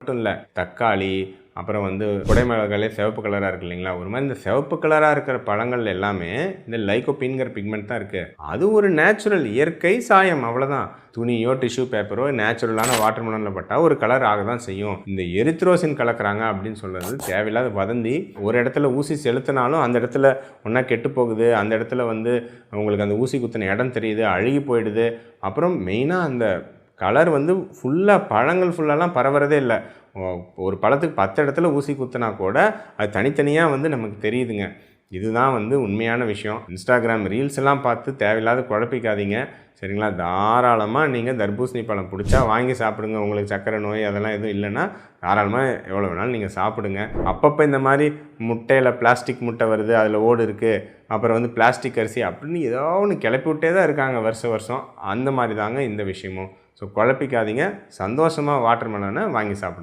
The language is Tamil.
மட்டும் இல்லை தக்காளி அப்புறம் வந்து குடைமிளகாலே சிவப்பு கலராக இருக்கு இல்லைங்களா? ஒரு மாதிரி இந்த சிவப்பு கலராக இருக்கிற பழங்கள் எல்லாமே இந்த லைகோபின்கிற பிக்மெண்ட் தான் இருக்குது அது ஒரு நேச்சுரல் இயற்கை சாயம் அவ்வளோதான் துணியோ டிஷ்யூ பேப்பரோ நேச்சுரலான வாட்டர் மெலனில் பட்டால் ஒரு கலர் ஆக தான் செய்யும். இந்த எரித்ரோசின் கலக்குறாங்க அப்படின்னு சொல்கிறது தேவையில்லாத வதந்தி. ஒரு இடத்துல ஊசி செலுத்தினாலும் அந்த இடத்துல ஒன்றா கெட்டு போகுது. அந்த இடத்துல வந்து உங்களுக்கு அந்த ஊசி குத்தின இடம் தெரியுது அழுகி போயிடுது. அப்புறம் மெயினாக அந்த கலர் வந்து ஃபுல்லாக பழங்கள் ஃபுல்லாலாம் பரவுறதே இல்லை. ஒரு பழத்துக்கு பத்து இடத்துல ஊசி குத்துனா கூட அது தனித்தனியாக வந்து நமக்கு தெரியுதுங்க. இதுதான் வந்து உண்மையான விஷயம். இன்ஸ்டாகிராம் ரீல்ஸ் எல்லாம் பார்த்து தேவையில்லாத குழப்பிக்காதீங்க. சரிங்களா? தாராளமாக நீங்கள் தர்பூசணி பழம் பிடிச்சா வாங்கி சாப்பிடுங்க. உங்களுக்கு சக்கரை நோய் அதெல்லாம் எதுவும் இல்லைன்னா தாராளமாக எவ்வளோ வேணாலும் நீங்கள் சாப்பிடுங்க. அப்பப்போ இந்த மாதிரி முட்டையில் பிளாஸ்டிக் முட்டை வருது அதில் ஓடு இருக்குது அப்புறம் வந்து பிளாஸ்டிக் அரிசி அப்படின்னு ஏதோ ஒன்று கிளப்பி விட்டே தான் இருக்காங்க வருஷம் வருஷம். அந்த மாதிரி தாங்க இந்த விஷயமும். ஸோ குழப்பிக்காதீங்க. சந்தோஷமாக வாட்டர் மெலனை வாங்கி சாப்பிடுங்க.